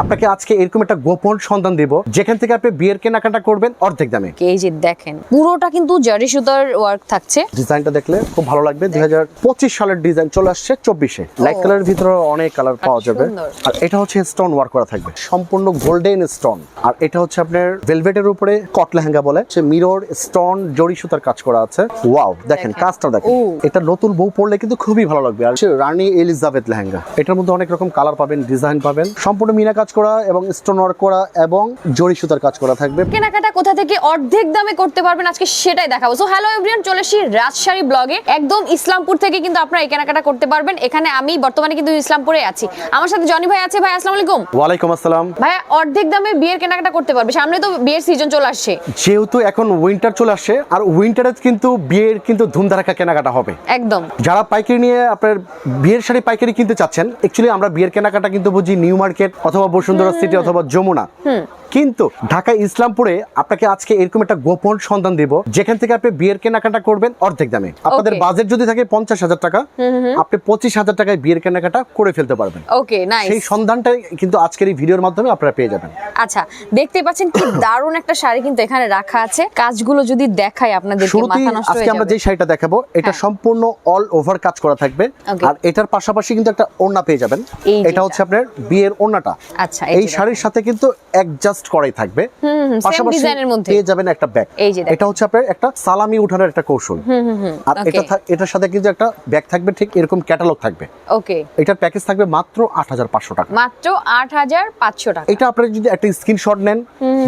আপনাকে আজকে এরকম একটা গোপন সন্ধান দিব যেখান থেকে আপনি বিয়ের কেনাকাটা করবেন অর্ধেক দামে। এই যে দেখেন পুরোটা কিন্তু জারি সুতার ওয়ার্ক থাকছে। ডিজাইনটা দেখলে খুব ভালো লাগবে। দুই হাজার পঁচিশ সালের ডিজাইন চলে আসছে চব্বিশে। লাইট কালারের ভিতরে অনেক কালার পাওয়া যাবে। আর এটা হচ্ছে স্টোন ওয়ার্ক করা থাকবে। সম্পূর্ণ গোল্ডেন স্টোন আর এটা হচ্ছে আপনার ভেলভেটের উপরে কট লেহেঙ্গা বলে। সে মিরর স্টোন জড়ি সুতার কাজ করা আছে। ওয়াও দেখেন। কাজটা দেখেন। এটা নতুন বউ পড়লে কিন্তু খুবই ভালো লাগবে। আর রানী এলিজাবেথ লেহেঙ্গা। এটার মধ্যে অনেক রকম কালার পাবেন ডিজাইন পাবেন। সম্পূর্ণ মিনা কাজ করা এবং স্টোন ওয়ার্ক করা এবং জড়ি সুতার কাজ করা থাকবে। কেনাকাটা কোথা থেকে অর্ধেক দামে করতে পারবেন আজকে সেটাই দেখাবো। সো হ্যালো এভরিওয়ান চলে এসেছি রাজশাহী ব্লগে একদম ইসলামপুর থেকে কিন্তু আপনারা এই কেনাকাটা করতে পারবেন। এখানে আমি বর্তমানে কিন্তু ইসলামপুরে আছি। আমার সাথে জনি ভাই আছে। ভাই আসসালামু আলাইকুম। ওয়ালাইকুম আসসালাম। ভাই অর্ধেক দামে বিয়ের কেনাকাটা করতে পারবে। সামনে তো বিয়ের সিজন চলে আসছে। যেহেতু এখন উইন্টার চলে আসছে আর উইন্টারে কিন্তু বিয়ের কিন্তু ধুমধারাকা কেনাকাটা হবে। একদম। যারা পাইকারি নিয়ে আপনার বিয়ের শাড়ি পাইকারি কিনতে চাচ্ছেন অ্যাকচুয়ালি আমরা বিয়ের কেনাকাটা কিন্তু বুঝি নিউ মার্কেট অথবা বসুন্ধরা সিটি অথবা যমুনা। কিন্তু ঢাকা ইসলামপুরে আপনাকে আজকে এরকম একটা গোপন সন্ধান দিব। যেখান থেকে আপনি বিয়ের কেনাকাটা করবেন অর্ধেক দামে। আপনাদের বাজেট যদি থাকে পঞ্চাশ হাজার টাকা আপনি পঁচিশ হাজার টাকায় বিয়ের কেনাকাটা করে ফেলতে পারবেন। ওকে নাইস সেই সন্ধানটাই কিন্তু আজকের এই ভিডিওর মাধ্যমে আপনারা পেয়ে যাবেন। আচ্ছা দেখতে পাচ্ছেন কি দারুণ একটা শাড়ি কিন্তু এখানে রাখা আছে। কাজগুলো যদি দেখাই আপনাদেরকে শুরুতেই মাথা নষ্ট আজকে আমরা যে শাড়িটা দেখাবো এটা হ্যাঁ। সম্পূর্ণ অল ওভার কাজ করা থাকবে। আর এটার পাশাপাশি কিন্তু একটা ওড়না পেয়ে যাবেন। এটা হচ্ছে আপনার বিয়ের ওড়নাটা। আচ্ছা, এই শাড়ির সাথে কিন্তু অ্যাডজাস্ট করাই থাকবে। পাশাপাশি পেয়ে যাবেন একটা ব্যাগ এটা হচ্ছে আপনার একটা সালামি উঠানোর একটা কৌশল। আর এটা এটার সাথে কিন্তু একটা ব্যাগ থাকবে ঠিক এরকম ক্যাটালগ থাকবে। ওকে এটার প্যাকেজ থাকবে মাত্র আট হাজার পাঁচশো টাকা। মাত্র আট হাজার পাঁচশো টাকা। এটা যদি একটা স্ক্রিনশট নেন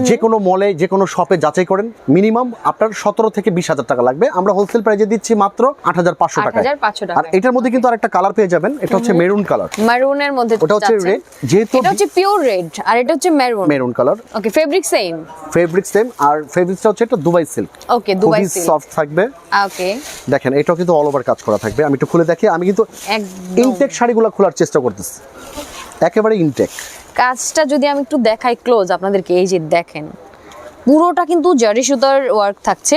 যে কোনো মলে যে কোনো শপে যাচাই করেন মিনিমাম আপনার সতেরো থেকে বিশ হাজার টাকা লাগবে। আমরা হোলসেল প্রাইজে দিচ্ছি মাত্র আট হাজার পাঁচশো টাকা আর এটার মধ্যে কিন্তু আরেকটা কালার পেয়ে যাবেন এটা হচ্ছে মেরুন কালার মারুনের মধ্যে ওটা হচ্ছে red, যেহেতু- এটা হচ্ছে পিওর রেড আর এটা হচ্ছে maroon maroon colour okay fabric same fabric same আর ফেব্রিকটা হচ্ছে এটা Dubai silk okay Dubai silk soft থাকবে। ওকে দেখেন এটাও কিন্তু অল ওভার কাজ করা থাকবে। আমি একটু খুলে দেখি আমি কিন্তু ইনটেক শাড়িগুলো খোলার চেষ্টা করতেছি। একেবারে ইনটেক কাজটা যদি আমি একটু দেখাই ক্লোজ আপনাদেরকে এই যে দেখেন পুরোটা কিন্তু জারি সুতার ওয়ার্ক থাকছে।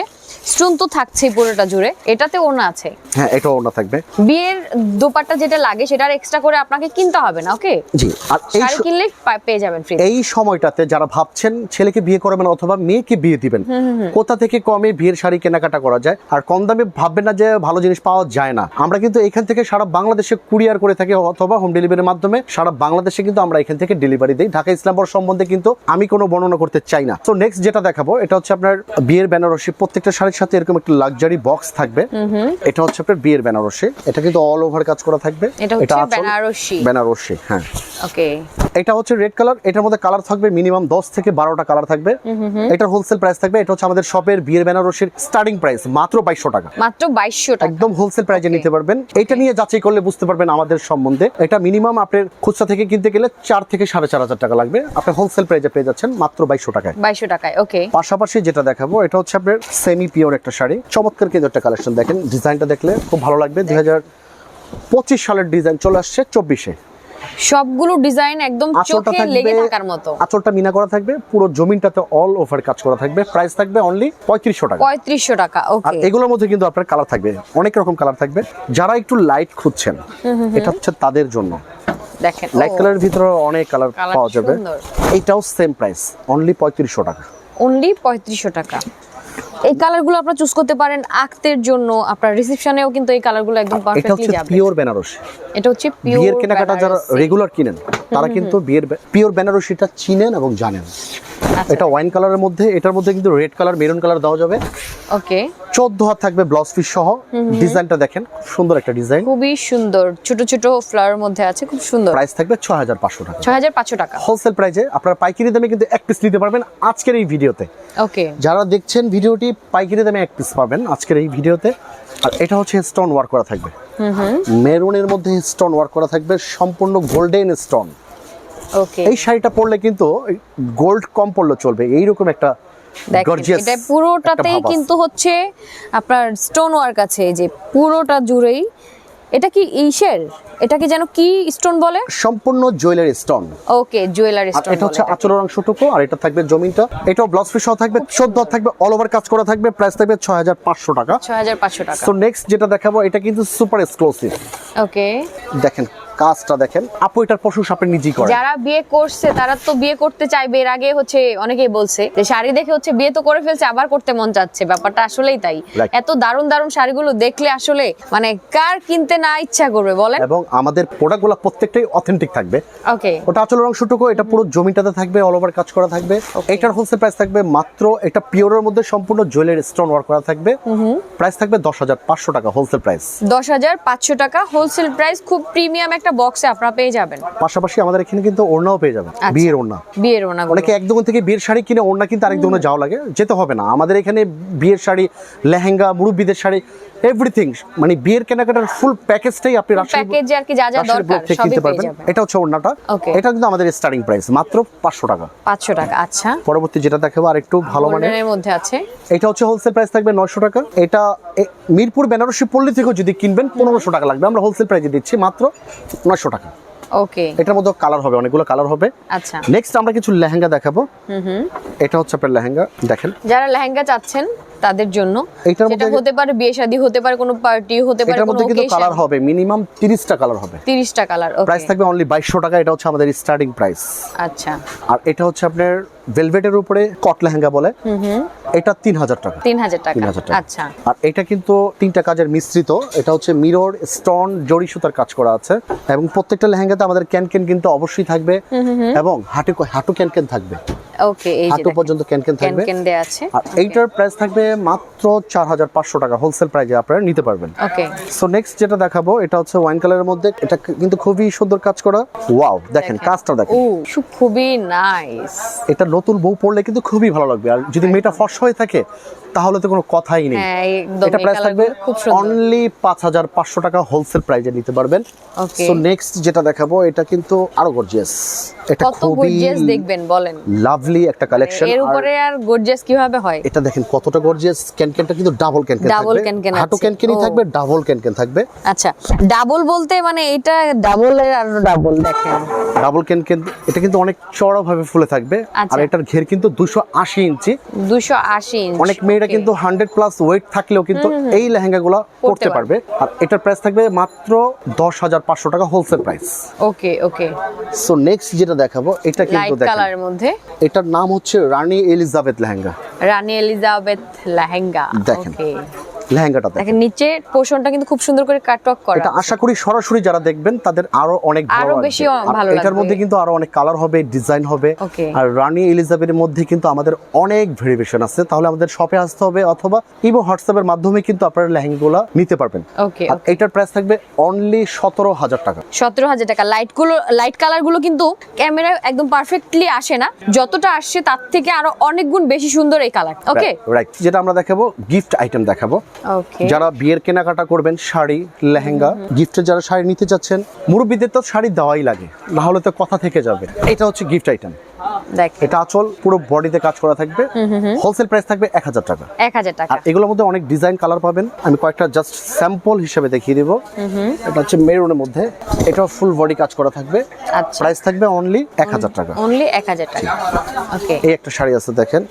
স্টোন তো থাকছেই পুরোটা জুড়ে। এটাতে ওনা আছে। হ্যাঁ এটাও ওনা থাকবে। বিয়ের দোপাট্টা যেটা লাগে সেটার এক্সট্রা করে আপনাকে কিনতে হবে না ওকে জি আর এই শাড়ি কিনলে পেয়ে যাবেন ফ্রি এই সময়টাতে যারা ভাবছেন ছেলেকে বিয়ে করবেন অথবা মেয়েকে বিয়ে দিবেন কোথা থেকে কমে বিয়ের শাড়ি কেনাকাটা করা যায়? আর কম দামে ভাববেন না যে ভালো জিনিস পাওয়া যায় না। আমরা কিন্তু এখান থেকে সারা বাংলাদেশে কুরিয়ার করে থাকি অথবা হোম ডেলিভারির মাধ্যমে সারা বাংলাদেশে কিন্তু আমরা এখান থেকে ডেলিভারি দিই। ঢাকা ইসলামপুর সম্বন্ধে কিন্তু আমি কোনো বর্ণনা করতে চাই না। তো নেক্সট যেটা দেখাবো এটা হচ্ছে আপনার বিয়ের বেনারসি প্রত্যেকটা শাড়ির সাথে এরকম একটা লাক্সারি বক্স থাকবে। এটা হচ্ছে আপনার বিয়ের বেনারসি। এটা কিন্তু অল ওভার কাজ করা থাকবে। এটা হচ্ছে বেনারসি। বেনারসি হ্যাঁ। ওকে। এটা হচ্ছে রেড কালার এটার মধ্যে কালার থাকবে মিনিমাম দশ থেকে বারোটা কালার থাকবে। এটার হোলসেল প্রাইস থাকবে। এটা হচ্ছে আমাদের শপের বিয়ের বেনারসির স্টার্টিং প্রাইস মাত্র বাইশশো টাকা। মাত্র বাইশশো টাকা। একদম হোলসেল প্রাইজে নিতে পারবেন। এটা নিয়ে যাচাই করলে বুঝতে পারবেন আমাদের সম্বন্ধে। এটা মিনিমাম আপনার খুচরা থেকে কিনতে গেলে চার থেকে সাড়ে চার হাজার টাকা লাগবে। আপনি হোলসেল প্রাইজে পেয়ে যাচ্ছেন মাত্র বাইশশো টাকায়। বাইশশো টাকায় ওকে পাশাপাশি যেটা দেখাবো এটা হচ্ছে আপনার সেমি পিওর একটা শাড়ি। চমৎকার কিন্তু একটা কালেকশন দেখেন ডিজাইনটা দেখলে খুব ভালো লাগবে। দুই পঁচিশ সালের ডিজাইন চলে আসছে চব্বিশে। সবগুলো ডিজাইন একদম চোখে লেগে থাকার মতো। আঁচলটা মিনা করা থাকবে পুরো জমিনটাতে অল ওভার কাজ করা থাকবে। প্রাইস থাকবে অনলি পঁয়ত্রিশশো টাকা। পঁয়ত্রিশশো টাকা আর ওকে এগুলোর মধ্যে কিন্তু আপনার কালার থাকবে অনেক রকম কালার থাকবে। যারা একটু লাইট খুঁজছেন এটা হচ্ছে তাদের জন্য। দেখেন লাইট কালারের ভিতরে অনেক কালার পাওয়া যাবে। এটাও সেম প্রাইস অনলি পঁয়ত্রিশশো টাকা। অনলি পঁয়ত্রিশশো টাকা। এই কালারগুলো আপনারা চুজ করতে পারেন আক্তের জন্য। আপনার রিসেপশনেও কিন্তু এই কালারগুলো একদম পারফেক্টলি যাবে এটা হচ্ছে পিওর বেনারসি এটা হচ্ছে পিওর বিয়ের কেনাকাটা যারা রেগুলার কিনেন তারা কিন্তু বিয়ের পিওর বেনারসিটা চিনেন এবং জানেন। এটা ওয়াইন কালারের মধ্যে এটার মধ্যে কিন্তু রেড কালার মেরুন কালার দেওয়া যাবে। ওকে চোদ্দ হাত থাকবে ব্লাউজ পিস সহ। ডিজাইনটা দেখেন খুব সুন্দর একটা ডিজাইন খুবই সুন্দর। ছোট ছোট ফ্লাওয়ার মধ্যে আছে খুব সুন্দর। প্রাইস থাকবে ছ হাজার পাঁচশো টাকা। ছয় হাজার পাঁচশো টাকা। হোলসেল প্রাইসে আপনারা পাইকারি দামে কিন্তু এক পিস নিতে পারবেন আজকের এই ভিডিওতে। ওকে যারা দেখছেন ভিডিওটি পাইকারি দামে এক পিস পাবেন আজকের এই ভিডিওতে। আর এটা হচ্ছে স্টোন ওয়ার্ক করা থাকবে। মেরুনের মধ্যে স্টোন ওয়ার্ক করা থাকবে সম্পূর্ণ গোল্ডেন স্টোন এই শাড়িটা পরলে কিন্তু গোল্ড কম পড়লে চলবে এইরকম একটা গর্জিয়াস এটা পুরোটাতেই কিন্তু হচ্ছে আপনার স্টোন ওয়ার্ক আছে এই যে পুরোটা জুড়েই। এটা কি ইসের? এটা কি যেন কি স্টোন বলে? সম্পূর্ণ jewellery stone okay jewellery stone এটা হচ্ছে আচলের অংশটুকু আর এটা থাকবে জমিনটা। এটাও ব্লাউজ পিস সহ থাকবে চোদ্দ হাত থাকবে অল ওভার কাজ করা থাকবে প্রাইস থাকবে ছয় হাজার পাঁচশো টাকা। ছয় হাজার পাঁচশো টাকা। তো নেক্সট যেটা দেখাবো এটা কিন্তু সুপার এক্সক্লুসিভ ওকে দেখেন কাজটা দেখেন। আপু এটার প্রশংসা আপনি নিজেই করেন। যারা বিয়ে করছে তারা তো বিয়ে করতে চাইবে। এর আগে হচ্ছে অনেকেই বলছে যে শাড়ি দেখে হচ্ছে বিয়ে তো করে ফেলছে আবার করতে মন চাচ্ছে। ব্যাপারটা আসলেই তাই। এত দারুণ দারুণ শাড়িগুলো দেখলে আসলে মানে কার কিনতে না ইচ্ছা করবে বলেন? এবং আমাদের প্রোডাক্টগুলো প্রত্যেকটাই অথেন্টিক থাকবে। ওকে ওটা আচলের অংশটুকু এটা পুরো জমিটাতে থাকবে অল ওভার কাজ করা থাকবে। এটার হোলসেল প্রাইস থাকবে মাত্র এটা পিওরের মধ্যে সম্পূর্ণ জুয়েলারি স্টোন ওয়ার্ক করা থাকবে। প্রাইস থাকবে দশ হাজার পাঁচশো টাকা হোলসেল প্রাইস দশ হাজার পাঁচশো টাকা হোলসেল প্রাইস খুব প্রিমিয়াম একটা বক্সে আপনারা পেয়ে যাবেন। পাশাপাশি আমাদের এখানে কিন্তু ওড়নাও পেয়ে যাবেন আচ্ছা। বিয়ের ওড়না। বিয়ের ওনাগুলো অনেকে এক দোকান থেকে বিয়ের শাড়ি কিনে ওড়না কিন্তু আরেক দোকানে যাওয়া লাগে যেতে হবে না। আমাদের এখানে বিয়ের শাড়ি লেহেঙ্গা মুরব্বীদের শাড়ি এভরিথিং মানে বিয়ের কেনাকাটার ফুল প্যাকেজটাই আপনি রাজশাহী প্যাকেজে আর কি যা যা দরকার সবই পেয়ে যাবেন। এটা হচ্ছে ওড়নাটা। এটা কিন্তু আমাদের স্টার্টিং প্রাইস মাত্র পাঁচশো টাকা। পাঁচশো টাকা আচ্ছা। পরবর্তী যেটা দেখাবো আর একটু ভালো মানে গোল্ডেনের মধ্যে আছে। এটা হচ্ছে হোলসেল প্রাইস থাকবে নয়শো টাকা। এটা মিরপুর বেনারসি পল্লী থেকেও যদি কিনবেন পনেরোশো টাকা লাগবে। আমরা হোলসেল প্রাইসে দিচ্ছি মাত্র নয়শো টাকা। ওকে। এটার মধ্যে কালার হবে অনেকগুলো কালার হবে। আচ্ছা। নেক্সট আমরা কিছু লেহেঙ্গা দেখাবো। হুম এটা হচ্ছে আপনার লেহেঙ্গা দেখেন। যারা লেহেঙ্গা চাচ্ছেন তাদের জন্য এইটার সেটা মধ্যে- হতে পারে বিয়ে শাদী হতে পারে কোনো পার্টি হতে পারে এটার কোনো মধ্যে কিন্তু কালার হবে মিনিমাম তিরিশটা কালার হবে। 30টা কালার ওকে। প্রাইস থাকবে অনলি বাইশশো টাকা এটা হচ্ছে আমাদের স্টার্টিং প্রাইস আচ্ছা। আর এটা হচ্ছে আপনার ভেলভেটের উপরে কট লেহেঙ্গা বলে। এটা তিন হাজার টাকা। 3000 টাকা। 3000 টাকা। আচ্ছা। আর এটা কিন্তু তিনটা কাজের মিশ্রিত। এটা হচ্ছে মিরর স্টোন জড়ি সুতার কাজ করা আছে। এবং প্রত্যেকটা লেহেঙ্গাতে আমাদের ক্যানকেন কিন্তু অবশ্যই থাকবে। এবং হাঁটু হাঁটু ক্যানকেন থাকবে। ওকে এই হাঁটু পর্যন্ত ক্যানকেন থাকবে। দেয়া আছে। আর এইটার প্রাইস থাকবে মাত্র চার হাজার পাঁচশো টাকা। হোলসেল প্রাইজে আপনারা নিতে পারবেন। ওকে সো নেক্সট যেটা দেখাবো এটা হচ্ছে ওয়াইন কালারের মধ্যে। এটা কিন্তু খুবই সুন্দর কাজ করা। ওয়াও দেখেন কাজটা দেখেন। ও খুবই নাইস এটা নতুন বউ পড়লে কিন্তু খুবই ভালো লাগবে। আর যদি মেয়েটা ফর্সা হয়ে থাকে তাহলে তো কোনো কথাই নেই। হ্যাঁ এটা প্রাইস থাকবে অনলি পাঁচ হাজার পাঁচশো টাকা হোলসেল প্রাইজে নিতে পারবেন। ওকে সো নেক্সট যেটা দেখাবো এটা কিন্তু আরও গর্জিয়াস এটা খুবই গর্জিয়াস দেখবেন বলেন। লাভলি একটা কালেকশন এর উপরে আর গর্জিয়াস কীভাবে হয়? এটা দেখেন কতটা গর্জিয়াস ক্যানকেনটা কিন্তু ডাবল Double থাকবে। ক্যানকেন হাঁটু ও। থাকবে ডাবল ক্যানকেন থাকবে। আচ্ছা ডাবল বলতে মানে এটা ডাবল এর আর ডাবল দেখেন। ডাবল ক্যানকেন এটা কিন্তু অনেক চড়া ভাবে ফুলে থাকবে। আচ্ছা। আর এটার ঘের কিন্তু দুশো আশি ইঞ্চি। 280 ইঞ্চ অনেক মেয়েরা কিন্তু হান্ড্রেড প্লাস ওয়েট থাকলেও কিন্তু এই লেহেঙ্গা গুলা পড়তে পারবে। আর এটার প্রাইস থাকবে মাত্র দশ হাজার পাঁচশো টাকা wholesale price okay okay so next যেটা দেখাবো এটা কিন্তু লাইট দেখেন। কালারের মধ্যে। এটার নাম হচ্ছে রানী এলিজাবেথ লেহেঙ্গা রানী এলিজাবেথ লেহেঙ্গা দেখেন। লেহেঙ্গাটা দেখেন নিচে পোর্শনটা কিন্তু খুব সুন্দর করে কাটওয়ার্ক করা এটা আশা করি সরাসরি যারা দেখবেন তাদের আরও অনেক ভালো বেশি ভালো এটার মধ্যে কিন্তু আরও অনেক কালার হবে ডিজাইন হবে। আর রানী এলিজাবেথের মধ্যে কিন্তু আমাদের অনেক ভেরিয়েশন আছে। তাহলে আমাদের শপে আসতে হবে অথবা ইমো হোয়াটসঅ্যাপের মাধ্যমে কিন্তু আপনারা লেহেঙ্গাগুলো নিতে পারবেন। ওকে আর এটার প্রাইস থাকবে অনলি সতেরো হাজার টাকা। সতেরো হাজার টাকা। লাইটগুলো লাইট কালারগুলো কিন্তু ক্যামেরায় একদম পারফেক্টলি আসে না। যতটা আসছে তার থেকে আরও অনেক গুণ বেশি সুন্দর এই কালার ওকে রাইট যেটা আমরা দেখাবো গিফট আইটেম দেখাবো। যারা বিয়ের কেনাকাটা করবেন শাড়ি লেহেঙ্গা গিফটের যারা শাড়ি নিতে চাচ্ছেন মুরব্বীদের তো শাড়ি দেওয়াই লাগে না হলে তো কথা থেকে যাবে। এটা হচ্ছে গিফট আইটেম এটা আচল পুরো বডিতে কাজ করা থাকবে। হোলসেল প্রাইস থাকবে এক হাজার টাকা। এক হাজার টাকা। আর এগুলোর মধ্যে অনেক ডিজাইন কালার পাবেন। আমি কয়েকটা জাস্ট স্যাম্পল হিসেবে দেখিয়ে দিব। এটা হচ্ছে মেরুনের মধ্যে। এটা ফুল বডি কাজ করা থাকবে। আচ্ছা। প্রাইস থাকবে অনলি এক হাজার টাকা। অনলি এক হাজার টাকা। ওকে এই একটা শাড়ি আছে দেখেন।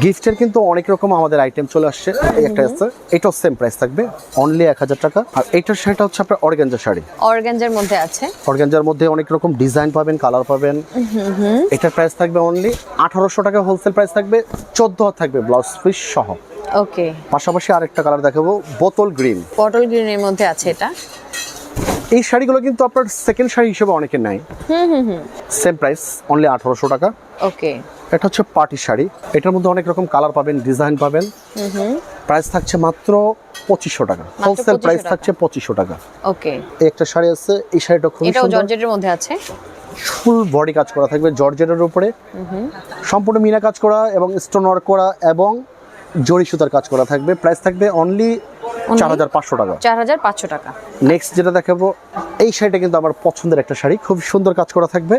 গিফটের কিন্তু অনেক রকম আমাদের আইটেম চলে আসছে। এই একটা আছে। এটাও সেম প্রাইস থাকবে। অনলি এক হাজার টাকা। আর এইটার শাড়িটা হচ্ছে আপনার অর্গানজা শাড়ি। অর্গানজার মধ্যে আছে। অর্গানজার মধ্যে অনেক রকম ডিজাইন পাবেন কালার পাবেন। এটার প্রাইস থাকবে অনলি আঠারোশো টাকা। হোলসেল প্রাইস থাকবে। চোদ্দ থাকবে ব্লাউজ পিস সহ। ওকে পাশাপাশি আরেকটা কালার দেখাবো। বোতল গ্রিন পটল গ্রিনের মধ্যে আছে এটা। এই শাড়িগুলো কিন্তু আপনার সেকেন্ড শাড়ি হিসেবে অনেকে নেয়। সেম প্রাইস অনলি আঠারোশো টাকা। ওকে এটা হচ্ছে পার্টি শাড়ি। এটার মধ্যে অনেক রকম কালার পাবেন ডিজাইন পাবেন। প্রাইস থাকছে মাত্র পঁচিশশো টাকা। হোলসেল প্রাইস থাকছে পঁচিশশো টাকা। ওকে। একটা শাড়ি আছে এই শাড়িটা এটাও সুন্দর। জর্জেটের মধ্যে আছে? ফুল বডি কাজ করা থাকবে জর্জেটের উপরে। সম্পূর্ণ মিনা কাজ করা এবং স্টোন ওয়ার্ক করা এবং জরি সুতার কাজ করা থাকবে। প্রাইস থাকবে অনলি চার হাজার পাঁচশো টাকা। চার হাজার পাঁচশো টাকা। নেক্সট যেটা দেখাবো এই শাড়িটা কিন্তু আমার পছন্দের একটা শাড়ি। খুব সুন্দর কাজ করা থাকবে।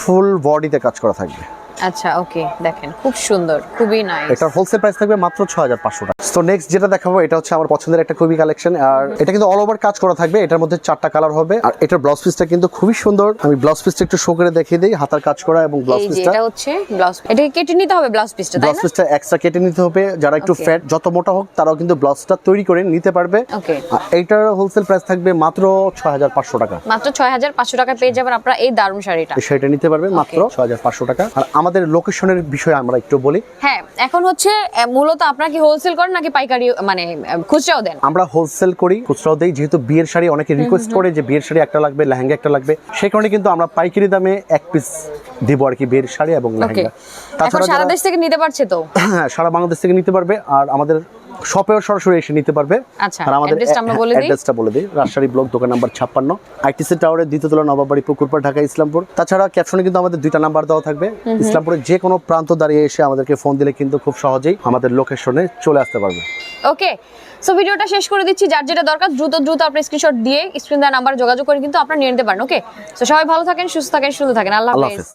ফুল বডিতে কাজ করা থাকবে। আচ্ছা ওকে দেখেন খুব সুন্দর খুবই নাইস এটার হোলসেল প্রাইস থাকবে মাত্র ছ হাজার পাঁচশো টাকা। তো নেক্সট যেটা দেখাবো এটা হচ্ছে আমার পছন্দের একটা খুবই কালেকশন আর এটা কিন্তু অল ওভার কাজ করা থাকবে এটার মধ্যে চারটা কালার হবে আর এটার ব্লাউজ পিসটা কিন্তু খুবই সুন্দর। আমি ব্লাউজ পিসটা একটু শো করে দেখিয়ে দিই হাতার কাজ করা এবং ব্লাউজ পিসটা এটা হচ্ছে ব্লাউজ এটাকে কেটে নিতে হবে ব্লাউজ পিসটা তাই ব্লাউজ পিসটা এক্সট্রা কেটে নিতে হবে যারা একটু. ফ্যাট যত মোটা হোক তারাও কিন্তু ব্লাউজটা তৈরি করে নিতে পারবে। ওকে আর এইটার হোলসেল প্রাইস থাকবে মাত্র ছয় হাজার পাঁচশো টাকা। মাত্র ছয় হাজার পাঁচশো টাকা পেয়ে যাবেন আপনারা এই দারুণ শাড়িটা। এই শাড়িটা নিতে পারবেন মাত্র ছয় হাজার পাঁচশো টাকা। আর আমাদের লোকেশনের বিষয়ে আমরা একটু বলি। হ্যাঁ এখন হচ্ছে মূলত আপনারা কি হোলসেল করেন নাকি পাইকারি মানে খুচরাও দেন? আমরা হোলসেল করি খুচরাও দেই। যেহেতু বিয়ের শাড়ি অনেকে রিকোয়েস্ট করে যে বিয়ের শাড়ি একটা লাগবে লেহেঙ্গা একটা লাগবে। সেই কারণে কিন্তু আমরা পাইকারি দামে এক পিস দিব আর কি বিয়ের শাড়ি এবং লেহেঙ্গা। তাছাড়া সারা দেশ থেকে নিতে পারছে তো? হ্যাঁ সারা বাংলাদেশ থেকে নিতে পারবে। আর আমাদের শপেও সরাসরি এসে নিতে পারবে। আচ্ছা, আর আমাদের address আমরা বলে দিই। অ্যাড্রেসটা বলে দিই। রাজশাহী ব্লক দোকান নাম্বার ছাপ্পান্ন। আইটিসি টাওয়ারের দ্বিতীয়তলা নবাবাড়ি পুকুরপাড় ঢাকা ইসলামপুর। তাছাড়া ক্যাপশনে কিন্তু আমাদের দুইটা নাম্বার দেওয়া থাকবে। ইসলামপুরের যে কোনো প্রান্ত দাঁড়িয়ে এসে আমাদেরকে ফোন দিলে কিন্তু খুব সহজেই আমাদের লোকেশনে চলে আসতে পারবে। ওকে সো ভিডিওটা শেষ করে দিচ্ছি। যার যেটা দরকার দ্রুত দ্রুত আপনি স্ক্রিনশট দিয়ে স্ক্রিন দেওয়ার নাম্বারে যোগাযোগ করে কিন্তু আপনারা নিয়ে নিতে পারেন। ওকে সো সবাই ভালো থাকেন সুস্থ থাকেন সুন্দর থাকেন। আল্লাহ হাফেজ।